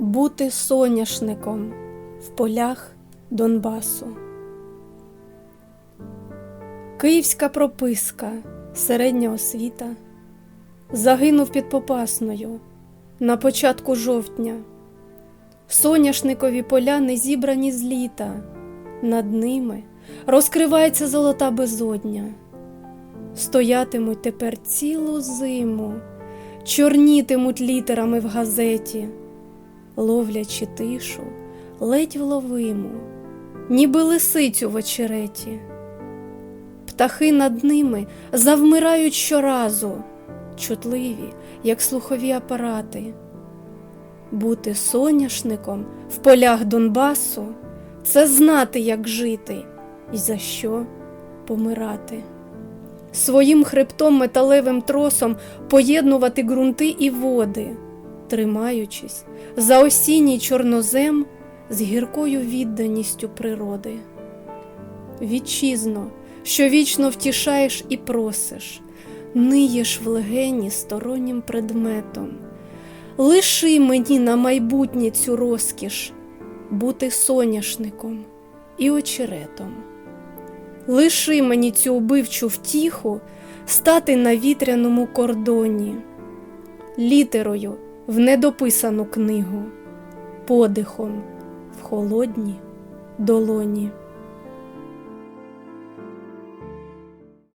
бути соняшником в полях Донбасу. Київська прописка, середня освіта, загинув під Попасною на початку жовтня. Соняшникові поля не зібрані з літа, над ними розкривається золота безодня. Стоятимуть тепер цілу зиму, чорнітимуть літерами в газеті, ловлячи тишу, ледь вловиму, ніби лисицю в очереті. Птахи над ними завмирають щоразу, чутливі, як слухові апарати. Бути соняшником в полях Донбасу це знати, як жити і за що помирати. Своїм хребтом металевим тросом поєднувати ґрунти і води, тримаючись за осінній чорнозем з гіркою відданістю природи. Вітчизно, що вічно втішаєш і просиш, ниєш в легені стороннім предметом. Лиши мені на майбутнє цю розкіш бути соняшником і очеретом. Лиши мені цю убивчу втіху стати на вітряному кордоні, літерою в недописану книгу, подихом в холодні долоні.